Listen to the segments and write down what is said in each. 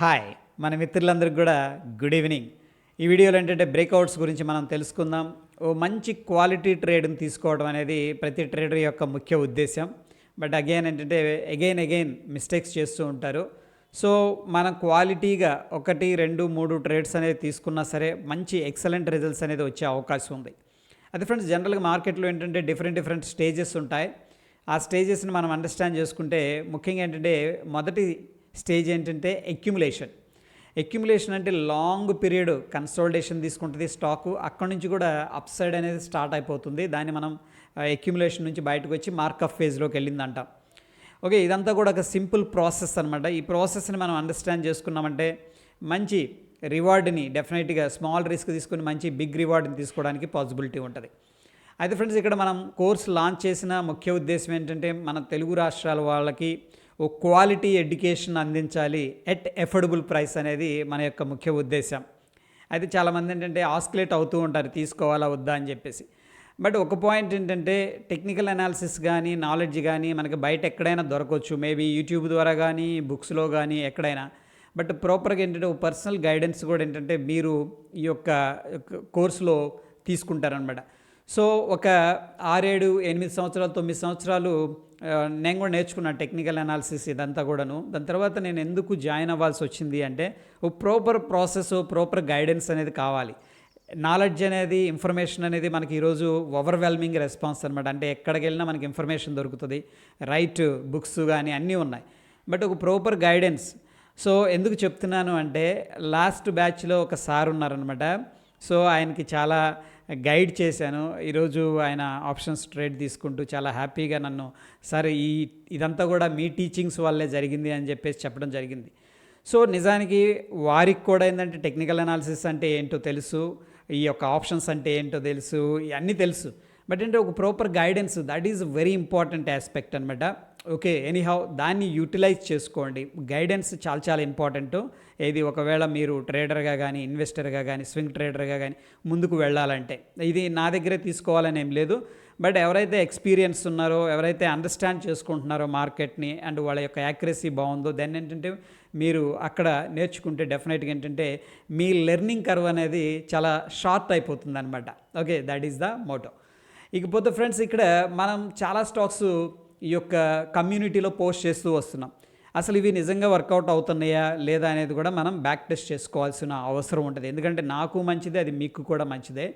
Hi మన మిత్రులందరికీ కూడా గుడ్ ఈవినింగ్. ఈ వీడియోలో ఏంటంటే బ్రేక్అవుట్స్ గురించి మనం తెలుసుకుందాం. ఓ మంచి క్వాలిటీ ట్రేడ్ని తీసుకోవడం అనేది ప్రతి ట్రేడర్ యొక్క ముఖ్య ఉద్దేశం బట్ అగైన్ ఏంటంటే అగైన్ అగైన్ మిస్టేక్స్ చేస్తూ ఉంటారు. సో మనం క్వాలిటీగా ఒకటి రెండు మూడు ట్రేడ్స్ అనేది తీసుకున్నా సరే మంచి ఎక్సలెంట్ రిజల్ట్స్ అనేది వచ్చే అవకాశం ఉంది. అదే ఫ్రెండ్స్ జనరల్గా మార్కెట్లో ఏంటంటే డిఫరెంట్ డిఫరెంట్ స్టేజెస్ ఉంటాయి. ఆ స్టేజెస్ని మనం అండర్స్టాండ్ చేసుకుంటే ముఖ్యంగా ఏంటంటే మొదటి స్టేజ్ ఏంటంటే ఎక్యుములేషన్ ఎక్యుములేషన్ అంటే లాంగ్ పీరియడ్ కన్సోల్టేషన్ తీసుకుంటుంది స్టాకు అక్కడి నుంచి కూడా అప్సైడ్ అనేది స్టార్ట్ అయిపోతుంది. దాన్ని మనం ఎక్యుములేషన్ నుంచి బయటకు వచ్చి మార్కప్ ఫేజ్లోకి వెళ్ళిందంటాం. ఓకే ఇదంతా కూడా ఒక సింపుల్ ప్రాసెస్ అనమాట ఈ ప్రాసెస్ని మనం అండర్స్టాండ్ చేసుకున్నామంటే మంచి రివార్డ్ని డెఫినెట్గా స్మాల్ రిస్క్ తీసుకుని మంచి బిగ్ రివార్డ్ని తీసుకోవడానికి పాసిబిలిటీ ఉంటుంది. అయితే ఫ్రెండ్స్ ఇక్కడ మనం కోర్స్ లాంచ్ చేసిన ముఖ్య ఉద్దేశం ఏంటంటే మన తెలుగు రాష్ట్రాల వాళ్ళకి క్వాలిటీ ఎడ్యుకేషన్ అందించాలి ఎట్ ఎఫోర్డబుల్ ప్రైస్ అనేది మన యొక్క ముఖ్య ఉద్దేశం అయితే చాలామంది ఏంటంటే ఆస్కులేట్ అవుతూ ఉంటారు తీసుకోవాలా వద్దా అని చెప్పేసి. బట్ ఒక పాయింట్ ఏంటంటే టెక్నికల్ అనాలిసిస్ కానీ నాలెడ్జ్ కానీ మనకి బయట ఎక్కడైనా దొరకవచ్చు మేబీ యూట్యూబ్ ద్వారా కానీ బుక్స్లో కానీ ఎక్కడైనా. బట్ ప్రాపర్గా ఏంటంటే ఒక పర్సనల్ గైడెన్స్ కూడా ఏంటంటే మీరు ఈ యొక్క కోర్సులో తీసుకుంటారనమాట సో ఒక ఆరేడు ఎనిమిది సంవత్సరాలు తొమ్మిది సంవత్సరాలు నేను కూడా నేర్చుకున్నాను టెక్నికల్ అనాలిసిస్ ఇదంతా కూడాను. దాని తర్వాత నేను ఎందుకు జాయిన్ అవ్వాల్సి వచ్చింది అంటే ఓ ప్రాపర్ ప్రాసెస్ ప్రాపర్ గైడెన్స్ అనేది కావాలి. నాలెడ్జ్ అనేది ఇన్ఫర్మేషన్ అనేది మనకి ఈరోజు ఓవర్వెల్మింగ్ రెస్పాన్స్ అనమాట అంటే ఎక్కడికి వెళ్ళినా మనకి ఇన్ఫర్మేషన్ దొరుకుతుంది. రైట్ బుక్స్ కానీ అన్నీ ఉన్నాయి. బట్ ఒక ప్రాపర్ గైడెన్స్ సో ఎందుకు చెప్తున్నాను అంటే లాస్ట్ బ్యాచ్లో ఒక సార్ ఉన్నారనమాట సో ఆయనకి చాలా గైడ్ చేశాను. ఈరోజు ఆయన ఆప్షన్స్ ట్రేడ్ తీసుకుంటూ చాలా హ్యాపీగా నన్ను సరే ఈ ఇదంతా కూడా మీ టీచింగ్స్ వల్లే జరిగింది అని చెప్పేసి చెప్పడం జరిగింది. సో నిజానికి వారికి కూడా ఏంటంటే టెక్నికల్ అనాలిసిస్ అంటే ఏంటో తెలుసు ఈ యొక్క ఆప్షన్స్ అంటే ఏంటో తెలుసు ఇవన్నీ తెలుసు. బట్ అంటే ఒక proper guidance that is very important aspect అనమాట ఓకే ఎనీహౌ దాన్ని యూటిలైజ్ చేసుకోండి. గైడెన్స్ చాలా చాలా ఇంపార్టెంట్ ఏది ఒకవేళ మీరు ట్రేడర్గా కానీ ఇన్వెస్టర్గా కానీ స్వింగ్ ట్రేడర్గా కానీ ముందుకు వెళ్ళాలంటే. ఇది నా దగ్గరే తీసుకోవాలని ఏం లేదు. బట్ ఎవరైతే ఎక్స్పీరియన్స్ ఉన్నారో ఎవరైతే అండర్స్టాండ్ చేసుకుంటున్నారో మార్కెట్ని అండ్ వాళ్ళ యొక్క యాక్యురసీ బాగుందో దెన్ ఏంటంటే మీరు అక్కడ నేర్చుకుంటే డెఫినెట్గా ఏంటంటే మీ లెర్నింగ్ కర్వ్ అనేది చాలా షార్ట్ అయిపోతుంది అనమాట okay that is the motto ఇకపోతే ఫ్రెండ్స్ ఇక్కడ మనం చాలా స్టాక్స్ ఈ యొక్క కమ్యూనిటీలో పోస్ట్ చేస్తూ వస్తున్నాం. అసలు ఇవి నిజంగా వర్కౌట్ అవుతున్నాయా లేదా అనేది కూడా మనం బ్యాక్ టెస్ట్ చేసుకోవాల్సిన అవసరం ఉంటుంది. ఎందుకంటే నాకు మంచిదే అది మీకు కూడా మంచిదే.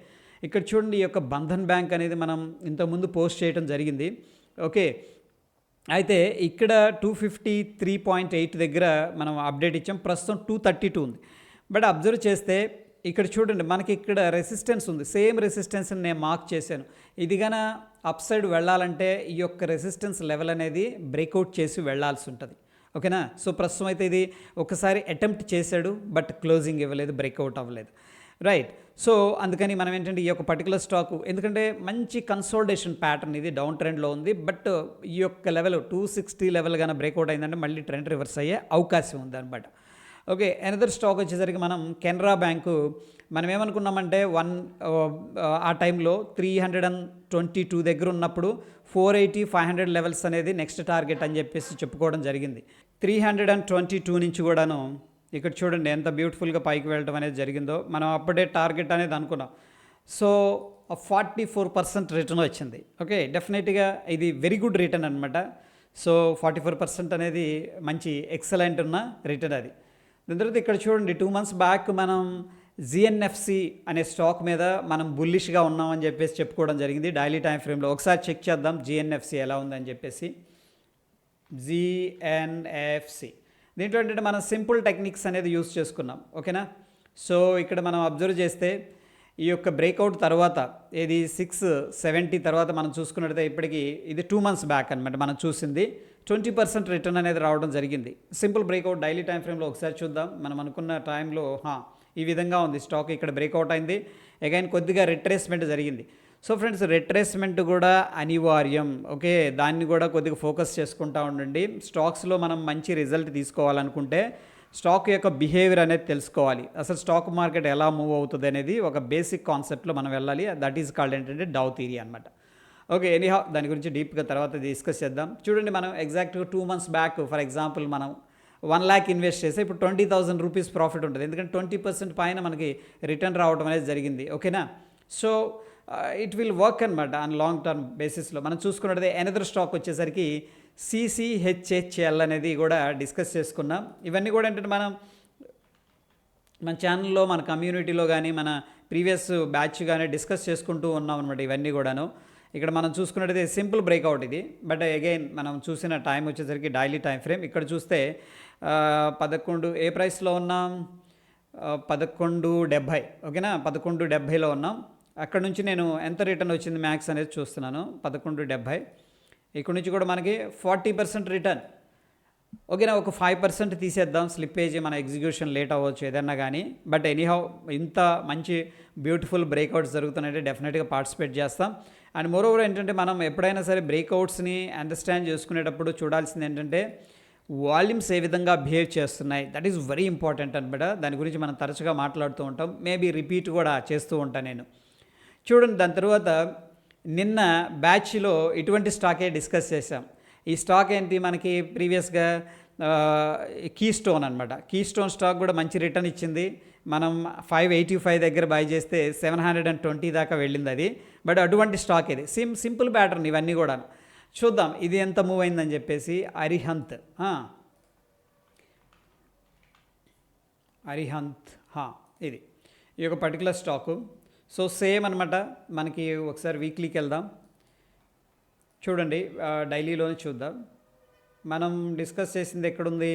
ఇక్కడ చూడండి ఈ యొక్క బంధన్ బ్యాంక్ అనేది మనం ఇంతకుముందు పోస్ట్ చేయడం జరిగింది. ఓకే అయితే ఇక్కడ two fifty three point eight దగ్గర మనం అప్డేట్ ఇచ్చాం. ప్రస్తుతం టూ థర్టీ టూ ఉంది. బట్ అబ్జర్వ్ చేస్తే ఇక్కడ చూడండి మనకి ఇక్కడ రెసిస్టెన్స్ ఉంది. సేమ్ రెసిస్టెన్స్ని నేను మార్క్ చేశాను. ఇదిగాన అప్ సైడ్ వెళ్ళాలంటే ఈ యొక్క రెసిస్టెన్స్ లెవెల్ అనేది బ్రేక్అవుట్ చేసి వెళ్ళాల్సి ఉంటుంది. ఓకేనా? సో ప్రస్తుతం అయితే ఇది ఒకసారి అటెంప్ట్ చేశాడు బట్ క్లోజింగ్ ఇవ్వలేదు బ్రేక్అవుట్ అవ్వలేదు. రైట్. సో అందుకని మనం ఏంటంటే ఈ యొక్క పర్టికులర్ స్టాక్ ఎందుకంటే మంచి కన్సోల్టేషన్ ప్యాటర్న్ ఇది డౌన్ ట్రెండ్లో ఉంది బట్ ఈ యొక్క లెవెల్ టూ సిక్స్టీ లెవెల్ కానీ బ్రేక్అవుట్ అయిందంటే మళ్ళీ ట్రెండ్ రివర్స్ అయ్యే అవకాశం ఉంది అనమాట ఓకే ఎనదర్ స్టాక్ వచ్చేసరికి మనం కెనరా బ్యాంకు. మనం ఏమనుకున్నామంటే వన్ uh, ఆ టైంలో three hundred and twenty two దగ్గర ఉన్నప్పుడు four eighty five hundred levels అనేది నెక్స్ట్ టార్గెట్ అని చెప్పేసి చెప్పుకోవడం జరిగింది. Three hundred and twenty two నుంచి కూడాను ఇక్కడ చూడండి ఎంత బ్యూటిఫుల్గా పైకి వెళ్ళడం అనేది జరిగిందో మనం అప్పుడే టార్గెట్ అనేది అనుకున్నాం. So forty four percent return వచ్చింది. ఓకే డెఫినెట్గా ఇది వెరీ గుడ్ రిటర్న్ అనమాట సో ఫార్టీ ఫోర్ పర్సెంట్ అనేది మంచి ఎక్సలెంట్ ఉన్న రిటర్న్ అది. దాని తర్వాత ఇక్కడ చూడండి టూ మంత్స్ బ్యాక్ మనం జిఎన్ఎఫ్సి అనే స్టాక్ మీద మనం బుల్లిష్గా ఉన్నామని చెప్పేసి చెప్పుకోవడం జరిగింది. డైలీ టైం ఫ్రేమ్లో ఒకసారి చెక్ చేద్దాం జిఎన్ఎఫ్సి ఎలా ఉందని చెప్పేసి. జిఎన్ఎఫ్సి దీంట్లో ఏంటంటే మనం సింపుల్ టెక్నిక్స్ అనేది యూస్ చేసుకున్నాం ఓకేనా సో ఇక్కడ మనం అబ్జర్వ్ చేస్తే ఈ యొక్క బ్రేక్అవుట్ తర్వాత ఇది సిక్స్ సెవెంటీ తర్వాత మనం చూసుకున్నట్టయితే ఇప్పటికీ ఇది టూ మంత్స్ బ్యాక్ అనమాట మనం చూసింది. ట్వంటీ పర్సెంట్ రిటర్న్ అనేది రావడం జరిగింది. సింపుల్ బ్రేక్అవుట్ డైలీ టైం ఫ్రేమ్లో ఒకసారి చూద్దాం. మనం అనుకున్న టైంలో ఈ విధంగా ఉంది. స్టాక్ ఇక్కడ బ్రేక్అవుట్ అయింది. అగైన్ కొద్దిగా రిట్రేస్మెంట్ జరిగింది. సో ఫ్రెండ్స్ రిట్రేస్మెంట్ కూడా అనివార్యం. ఓకే? దాన్ని కూడా కొద్దిగా ఫోకస్ చేసుకుంటా ఉండండి. స్టాక్స్లో మనం మంచి రిజల్ట్ తీసుకోవాలనుకుంటే స్టాక్ యొక్క బిహేవియర్ అనేది తెలుసుకోవాలి. అసలు స్టాక్ మార్కెట్ ఎలా మూవ్ అవుతుంది అనేది ఒక బేసిక్ కాన్సెప్ట్లో మనం వెళ్ళాలి. దట్ ఈజ్ కాల్డ్ ఏంటంటే డౌ థీరీ అనమాట ఓకే ఎనీహా దాని గురించి డీప్గా తర్వాత డిస్కస్ చేద్దాం. చూడండి మనం ఎగ్జాక్ట్గా two months back for example మనం వన్ ల్యాక్ ఇన్వెస్ట్ చేస్తే ఇప్పుడు ట్వంటీ థౌసండ్ రూపీస్ ప్రాఫిట్ ఉంటుంది. ఎందుకంటే ట్వంటీ పర్సెంట్ పైన మనకి రిటర్న్ రావడం అనేది జరిగింది. ఓకేనా సో ఇట్ విల్ వర్క్ అనమాట ఆన్ లాంగ్ టర్మ్ బేసిస్లో మనం చూసుకున్నట్టు ఎనదర్ స్టాక్ వచ్చేసరికి సిసిహెచ్హెచ్ఎల్ అనేది కూడా డిస్కస్ చేసుకున్నాం. ఇవన్నీ కూడా ఏంటంటే మనం మన ఛానల్లో మన కమ్యూనిటీలో కానీ మన ప్రీవియస్ బ్యాచ్ కానీ డిస్కస్ చేసుకుంటూ ఉన్నాం అనమాట ఇవన్నీ కూడాను. ఇక్కడ మనం చూసుకున్నట్టయితే సింపుల్ బ్రేక్అవుట్ ఇది. బట్ అగైన్ మనం చూసిన టైం వచ్చేసరికి డైలీ టైం ఫ్రేమ్. ఇక్కడ చూస్తే పదకొండు ఏ ప్రైస్లో ఉన్నాం? పదకొండు డెబ్భై. ఓకేనా? పదకొండు డెబ్భైలో ఉన్నాం. అక్కడ నుంచి నేను ఎంత రిటర్న్ వచ్చింది మ్యాక్స్ అనేది చూస్తున్నాను. పదకొండు డెబ్భై. ఇక్కడ నుంచి కూడా మనకి ఫార్టీ పర్సెంట్ రిటర్న్. ఓకేనా? ఒక ఫైవ్ పర్సెంట్ తీసేద్దాం. స్లిప్పేజ్ మన ఎగ్జిక్యూషన్ లేట్ అవ్వచ్చు ఏదన్నా కానీ. బట్ ఎనీహౌ ఇంత మంచి బ్యూటిఫుల్ బ్రేక్అవుట్స్ జరుగుతున్నాయంటే డెఫినెట్గా పార్టిసిపేట్ చేస్తాం. అండ్ మోరోవర్ ఏంటంటే మనం ఎప్పుడైనా సరే బ్రేక్అవుట్స్ని అండర్స్టాండ్ చేసుకునేటప్పుడు చూడాల్సింది ఏంటంటే వాల్యూమ్స్ ఏ విధంగా బిహేవ్ చేస్తున్నాయి. దట్ ఈస్ వెరీ ఇంపార్టెంట్ అనమాట దాని గురించి మనం తరచుగా మాట్లాడుతూ ఉంటాం. మేబీ రిపీట్ కూడా చేస్తూ ఉంటాను నేను. చూడండి దాని తర్వాత నిన్న బ్యాచ్లో ఇటువంటి స్టాకే డిస్కస్ చేశాం. ఈ స్టాక్ ఏంటి? మనకి ప్రీవియస్గా కీ స్టోన్ అనమాట కీ స్టోన్ స్టాక్ కూడా మంచి రిటర్న్ ఇచ్చింది. మనం ఫైవ్ ఎయిటీ ఫైవ్ దగ్గర బై చేస్తే సెవెన్ హండ్రెడ్ అండ్ ట్వంటీ దాకా వెళ్ళింది అది. బట్ అటువంటి స్టాక్ ఇది. సిమ్ సింపుల్ ప్యాటర్న్ ఇవన్నీ కూడా చూద్దాం ఇది ఎంత మూవ్ అయిందని చెప్పేసి అరిహంత్ అరిహంత్ ఇది. ఈ యొక్క పర్టికులర్ స్టాకు సో సేమ్ అనమాట మనకి ఒకసారి వీక్లీకి వెళ్దాం. చూడండి డైలీలోనే చూద్దాం. మనం డిస్కస్ చేసింది ఎక్కడుంది?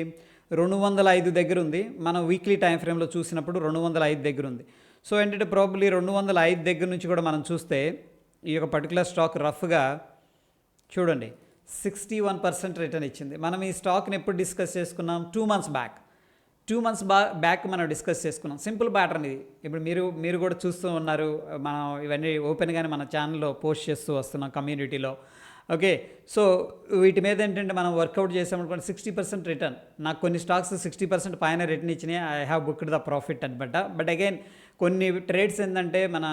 రెండు వందల ఐదు దగ్గర ఉంది మనం వీక్లీ టైం ఫ్రేమ్లో చూసినప్పుడు రెండు వందల ఐదు దగ్గర ఉంది సో ఏంటంటే ప్రాబ్లీ రెండు వందల ఐదు దగ్గర నుంచి కూడా మనం చూస్తే ఈ యొక్క పర్టికులర్ స్టాక్ రఫ్గా చూడండి. సిక్స్టీ వన్ పర్సెంట్ రిటర్న్ ఇచ్చింది. మనం ఈ స్టాక్ని ఎప్పుడు డిస్కస్ చేసుకున్నాం? Two months back two months బా బ్యాక్ మనం డిస్కస్ చేసుకున్నాం. సింపుల్ ప్యాటర్న్ ఇది. ఇప్పుడు మీరు మీరు కూడా చూస్తూ ఉన్నారు. మనం ఇవన్నీ ఓపెన్గానే మన ఛానల్లో పోస్ట్ చేస్తూ వస్తున్నాం కమ్యూనిటీలో ఓకే సో వీటి మీద ఏంటంటే మనం వర్కౌట్ చేసామనుకోండి సిక్స్టీ పర్సెంట్ రిటర్న్ నాకు కొన్ని స్టాక్స్ సిక్స్టీ పర్సెంట్ పైన రిటర్న్ ఇచ్చినాయి. I have booked the profit అనమాట బట్ అగైన్ కొన్ని ట్రేడ్స్ ఏంటంటే మన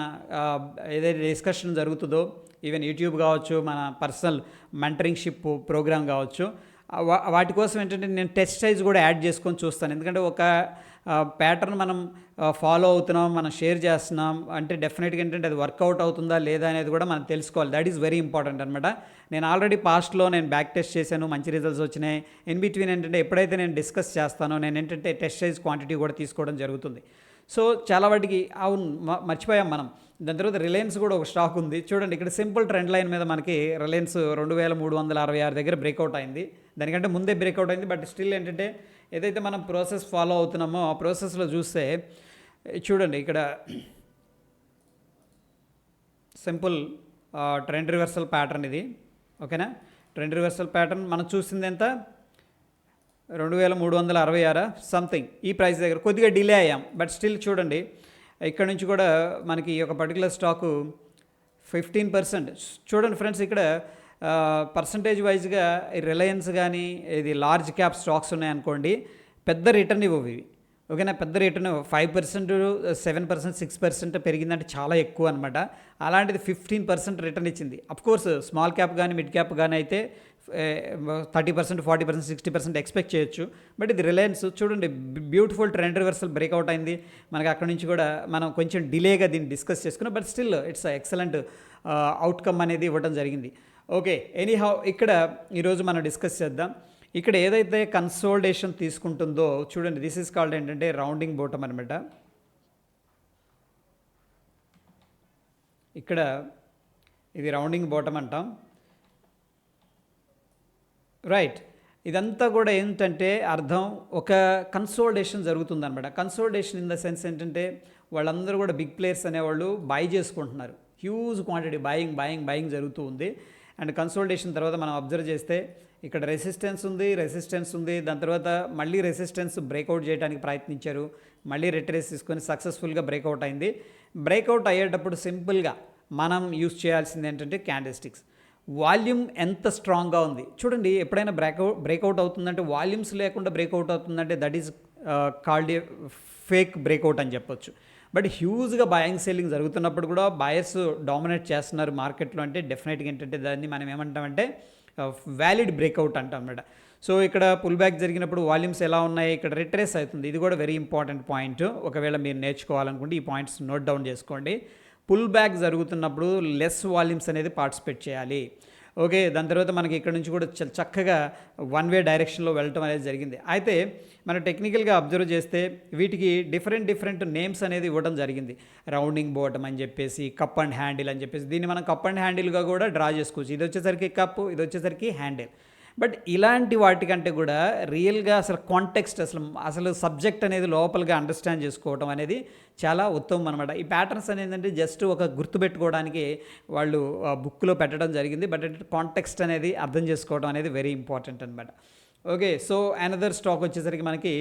ఏదైతే డిస్కషన్ జరుగుతుందో ఈవెన్ యూట్యూబ్ కావచ్చు మన పర్సనల్ మెంటరింగ్షిప్ ప్రోగ్రామ్ కావచ్చు వాటి కోసం ఏంటంటే నేను టెస్ట్ సైజ్ కూడా యాడ్ చేసుకొని చూస్తాను. ఎందుకంటే ఒక ప్యాటర్న్ మనం ఫాలో అవుతున్నాం మనం షేర్ చేస్తున్నాం అంటే డెఫినెట్గా ఏంటంటే అది వర్కౌట్ అవుతుందా లేదా అనేది కూడా మనం తెలుసుకోవాలి. దట్ ఈస్ వెరీ ఇంపార్టెంట్ అనమాట నేను ఆల్రెడీ పాస్ట్లో నేను బ్యాక్ టెస్ట్ చేశాను మంచి రిజల్ట్స్ వచ్చినాయి. ఇన్ బిట్వీన్ ఏంటంటే ఎప్పుడైతే నేను డిస్కస్ చేస్తానో నేను ఏంటంటే టెస్ట్ సైజ్ క్వాంటిటీ కూడా తీసుకోవడం జరుగుతుంది. సో చాలా వాటికి అవును మర్చిపోయాం మనం. దాని తర్వాత రిలయన్స్ కూడా ఒక స్టాక్ ఉంది. చూడండి ఇక్కడ సింపుల్ ట్రెండ్ లైన్ మీద మనకి రిలయన్స్ రెండు వేల మూడు వందల అరవై ఆరు దగ్గర బ్రేక్అవుట్ అయింది. దానికంటే ముందే బ్రేక్అవుట్ అయింది. బట్ స్టిల్ ఏంటంటే ఏదైతే మనం ప్రాసెస్ ఫాలో అవుతున్నామో ఆ ప్రాసెస్లో చూస్తే చూడండి ఇక్కడ సింపుల్ ట్రెండ్ రివర్సల్ ప్యాటర్న్ ఇది. ఓకేనా ట్రెండ్ రివర్సల్ ప్యాటర్న్ మనం చూసింది ఎంత? రెండు వేల మూడు వందల అరవై ఆరా? సంథింగ్ ఈ ప్రైస్ దగ్గర కొద్దిగా డిలే అయ్యాం. బట్ స్టిల్ చూడండి ఇక్కడ నుంచి కూడా మనకి ఈ యొక్క పర్టికులర్ స్టాకు ఫిఫ్టీన్ పర్సెంట్ చూడండి ఫ్రెండ్స్ ఇక్కడ పర్సంటేజ్ వైజ్గా రిలయన్స్ కానీ ఇది లార్జ్ క్యాప్ స్టాక్స్ ఉన్నాయనుకోండి పెద్ద రిటర్న్ ఇవ్వవు ఇవి. ఓకేనా పెద్ద return five percent seven percent six percent పెరిగిందంటే చాలా ఎక్కువ అనమాట అలాంటిది ఫిఫ్టీన్ పర్సెంట్ రిటర్న్ ఇచ్చింది. అఫ్ కోర్స్ స్మాల్ క్యాప్ కానీ మిడ్ క్యాప్ కానీ అయితే thirty percent forty percent sixty percent expect చేయొచ్చు. బట్ ఇది రిలయన్స్ చూడండి బ్యూటిఫుల్ ట్రెండ్ రివర్సల్ బ్రేక్అవుట్ అయింది. మనకి అక్కడ నుంచి కూడా మనం కొంచెం డిలేగా దీన్ని డిస్కస్ చేసుకున్నాం. But still it's excellent outcome అనేది ఇవ్వడం జరిగింది. ఓకే ఎనీహౌ ఇక్కడ ఈరోజు మనం డిస్కస్ చేద్దాం. ఇక్కడ ఏదైతే కన్సోల్డేషన్ తీసుకుంటుందో చూడండి దిస్ ఈస్ కాల్డ్ ఏంటంటే రౌండింగ్ బోటం అనమాట ఇక్కడ ఇది రౌండింగ్ బోటం అంటాం. రైట్ ఇదంతా కూడా ఏంటంటే అర్థం ఒక కన్సోల్డేషన్ జరుగుతుందనమాట కన్సోల్డేషన్ ఇన్ ద సెన్స్ ఏంటంటే వాళ్ళందరూ కూడా బిగ్ ప్లేయర్స్ అనేవాళ్ళు బై చేసుకుంటున్నారు. Huge quantity buying buying buying జరుగుతూ ఉంది. అండ్ కన్సోల్డేషన్ తర్వాత మనం అబ్జర్వ్ చేస్తే ఇక్కడ రెసిస్టెన్స్ ఉంది రెసిస్టెన్స్ ఉంది. దాని తర్వాత మళ్ళీ రెసిస్టెన్స్ బ్రేక్అవుట్ చేయడానికి ప్రయత్నించారు. మళ్ళీ రిట్రేస్ తీసుకొని సక్సెస్ఫుల్గా బ్రేక్అవుట్ అయింది. బ్రేక్అవుట్ అయ్యేటప్పుడు సింపుల్గా మనం యూస్ చేయాల్సింది ఏంటంటే క్యాండిస్టిక్స్ వాల్యూమ్ ఎంత స్ట్రాంగ్గా ఉంది? చూడండి ఎప్పుడైనా బ్రేక్అవుట్ బ్రేక్అవుట్ అవుతుందంటే వాల్యూమ్స్ లేకుండా బ్రేక్అవుట్ అవుతుందంటే that is called fake breakout అని చెప్పొచ్చు. బట్ హ్యూజ్గా బయింగ్ సెల్లింగ్ జరుగుతున్నప్పుడు కూడా బయర్స్ డామినేట్ చేస్తున్నారు మార్కెట్లో అంటే డెఫినెట్గా ఏంటంటే దాన్ని మనం ఏమంటామంటే వ్యాలిడ్ బ్రేక్అవుట్ అంటాం అన్నమాట. సో ఇక్కడ పుల్ బ్యాక్ జరిగినప్పుడు వాల్యూమ్స్ ఎలా ఉన్నాయి? ఇక్కడ రిట్రేస్ అవుతుంది. ఇది కూడా వెరీ ఇంపార్టెంట్ పాయింట్. ఒకవేళ మీరు నేర్చుకోవాలనుకుంటే ఈ పాయింట్స్ నోట్ డౌన్ చేసుకోండి. పుల్ బ్యాక్ జరుగుతున్నప్పుడు లెస్ వాల్యూమ్స్ అనేది పార్టిసిపేట్ చేయాలి. ఓకే దాని తర్వాత మనకి ఇక్కడ నుంచి కూడా చ- చక్కగా వన్ వే డైరెక్షన్లో వెళ్ళటం అనేది జరిగింది. అయితే మనం టెక్నికల్గా అబ్జర్వ్ చేస్తే వీటికి డిఫరెంట్ డిఫరెంట్ నేమ్స్ అనేది ఇవ్వడం జరిగింది. రౌండింగ్ బోటం అని చెప్పేసి కప్ అండ్ హ్యాండిల్ అని చెప్పేసి. దీన్ని మనం కప్ అండ్ హ్యాండిల్గా కూడా డ్రా చేసుకోవచ్చు. ఇది వచ్చేసరికి కప్ ఇది వచ్చేసరికి హ్యాండిల్. బట్ ఇలాంటి వాటికంటే కూడా రియల్గా అసలు కాంటెక్స్ట్ అసలు అసలు సబ్జెక్ట్ అనేది లోపలగా అండర్స్టాండ్ చేసుకోవటం అనేది చాలా ఉత్తమం అనమాట ఈ ప్యాటర్న్స్ అనేది ఏంటంటే జస్ట్ ఒక గుర్తుపెట్టుకోవడానికి వాళ్ళు బుక్లో పెట్టడం జరిగింది. బట్ కాంటెక్స్ట్ అనేది అర్థం చేసుకోవడం అనేది వెరీ ఇంపార్టెంట్ అనమాట ఓకే సో అనదర్ స్టాక్ వచ్చేసరికి మనకి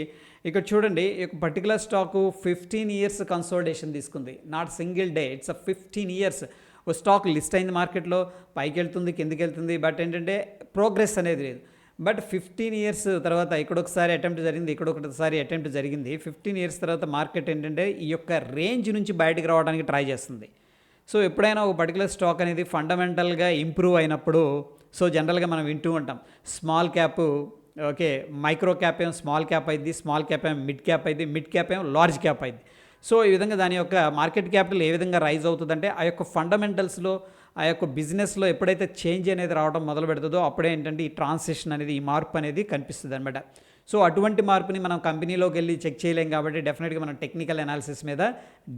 ఇక్కడ చూడండి ఒక particular stock fifteen years consolidation తీసుకుంది. Not single day it's a fifteen years oh stock list అయింది మార్కెట్లో పైకి వెళ్తుంది కిందికి వెళ్తుంది బట్ ఏంటంటే ప్రోగ్రెస్ అనేది లేదు. బట్ ఫిఫ్టీన్ ఇయర్స్ తర్వాత ఇక్కడొకసారి అటెంప్ట్ జరిగింది ఇక్కడొకసారి అటెంప్ట్ జరిగింది. ఫిఫ్టీన్ ఇయర్స్ తర్వాత మార్కెట్ ఏంటంటే ఈ యొక్క రేంజ్ నుంచి బయటకు రావడానికి ట్రై చేస్తుంది. సో ఎప్పుడైనా ఒక పర్టికులర్ స్టాక్ అనేది ఫండమెంటల్గా ఇంప్రూవ్ అయినప్పుడు సో జనరల్గా మనం వింటూ ఉంటాం small cap okay micro cap ఏం స్మాల్ క్యాప్ అయింది స్మాల్ క్యాప్ ఏం మిడ్ క్యాప్ అయింది మిడ్ క్యాప్ ఏం లార్జ్ క్యాప్ అయింది. సో ఈ విధంగా దాని యొక్క మార్కెట్ క్యాపిటల్ ఏ విధంగా రైజ్ అవుతుందంటే ఆ యొక్క ఫండమెంటల్స్లో ఆ యొక్క బిజినెస్లో ఎప్పుడైతే చేంజ్ అనేది రావడం మొదలు పెడుతుందో అప్పుడే ఏంటంటే ఈ ట్రాన్సిషన్ అనేది ఈ మార్పు అనేది కనిపిస్తుంది అనమాట సో అటువంటి మార్పుని మనం కంపెనీలోకి వెళ్ళి చెక్ చేయలేం కాబట్టి డెఫినెట్గా మనం టెక్నికల్ అనాలిసిస్ మీద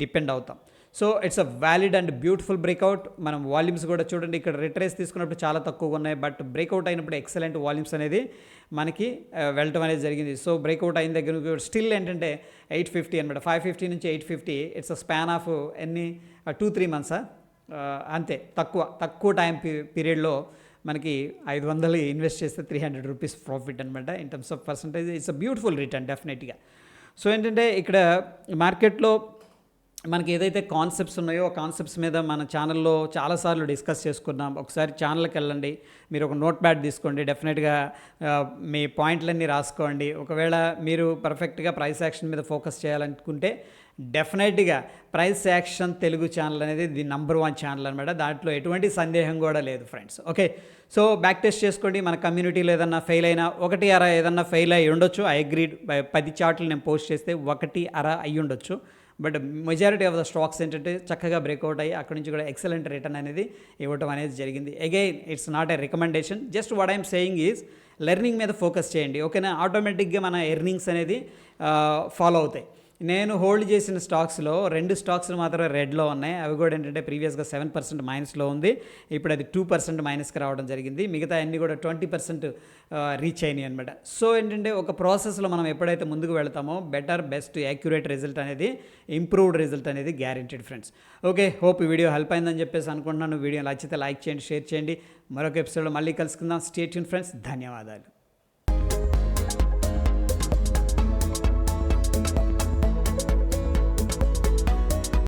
డిపెండ్ అవుతాం. So it's a valid and beautiful breakout. మనం వాల్యూమ్స్ కూడా చూడండి ఇక్కడ రిట్రేస్ తీసుకున్నప్పుడు చాలా తక్కువగా ఉన్నాయి బట్ బ్రేక్అవుట్ అయినప్పుడు ఎక్సలెంట్ వాల్యూమ్స్ అనేది మనకి వెళ్ళటం అనేది జరిగింది. సో బ్రేక్అవుట్ అయిన దగ్గర స్టిల్ ఏంటంటే ఎయిట్ ఫిఫ్టీ అనమాట ఫైవ్ ఫిఫ్టీ నుంచి eight fifty it's a span of ఎన్ని టూ త్రీ మంత్సా? అంతే తక్కువ తక్కువ టైం పీరియడ్లో మనకి ఐదు వందలు ఇన్వెస్ట్ చేస్తే త్రీ హండ్రెడ్ రూపీస్ ప్రాఫిట్ అనమాట in terms of percentage. It's a beautiful return డెఫినెట్గా. సో ఏంటంటే ఇక్కడ మార్కెట్లో మనకి ఏదైతే కాన్సెప్ట్స్ ఉన్నాయో ఆ కాన్సెప్ట్స్ మీద మన ఛానల్లో చాలాసార్లు డిస్కస్ చేసుకున్నాం. ఒకసారి ఛానల్కి వెళ్ళండి. మీరు ఒక నోట్ ప్యాడ్ తీసుకోండి డెఫినెట్గా మీ పాయింట్లన్నీ రాసుకోండి. ఒకవేళ మీరు పర్ఫెక్ట్గా ప్రైస్ యాక్షన్ మీద ఫోకస్ చేయాలనుకుంటే డెఫినెట్గా ప్రైస్ యాక్షన్ తెలుగు ఛానల్ అనేది ది నంబర్ వన్ ఛానల్ అనమాట దాంట్లో ఎటువంటి సందేహం కూడా లేదు friends okay so back test చేసుకోండి. మన కమ్యూనిటీలో ఏదన్నా ఫెయిల్ అయినా ఒకటి అర ఏదన్నా ఫెయిల్ అయ్యి ఉండొచ్చు. ఐ అగ్రీడ్ పది చార్ట్లు నేను పోస్ట్ చేస్తే ఒకటి అర అయ్యి ఉండొచ్చు. But majority of the stocks ఏంటంటే చక్కగా బ్రేక్అవుట్ అయ్యి అక్కడి నుంచి కూడా ఎక్సలెంట్ రిటర్న్ అనేది ఇవ్వటం అనేది జరిగింది. Again it's not a recommendation just what I'm saying is learning మీద ఫోకస్ చేయండి. ఓకేనా ఆటోమేటిక్గా మన ఎర్నింగ్స్ అనేది uh, ఫాలో అవుతాయి. నేను హోల్డ్ చేసిన స్టాక్స్లో రెండు స్టాక్స్లు మాత్రమే రెడ్లో ఉన్నాయి. అవి కూడా ఏంటంటే ప్రీవియస్గా సెవెన్ పర్సెంట్ మైనస్లో ఉంది. ఇప్పుడు అది టూ పర్సెంట్ మైనస్కి రావడం జరిగింది. మిగతా అన్ని కూడా ట్వంటీ పర్సెంట్ రీచ్ అయినాయి అనమాట సో ఏంటంటే ఒక ప్రాసెస్లో మనం ఎప్పుడైతే ముందుకు వెళ్తామో బెటర్ బెస్ట్ యాక్యురేట్ రిజల్ట్ అనేది ఇంప్రూవ్డ్ రిజల్ట్ అనేది గ్యారెంటీడ్ ఫ్రెండ్స్. ఓకే హోప్ ఈ వీడియో హెల్ప్ అయిందని చెప్పేసి అనుకుంటున్నాను. వీడియో నచ్చితే లైక్ చేయండి షేర్ చేయండి. మరొక ఎపిసోడ్లో మళ్ళీ కలుసుకుందాం. స్టేట్ ఫ్రెండ్స్ ధన్యవాదాలు.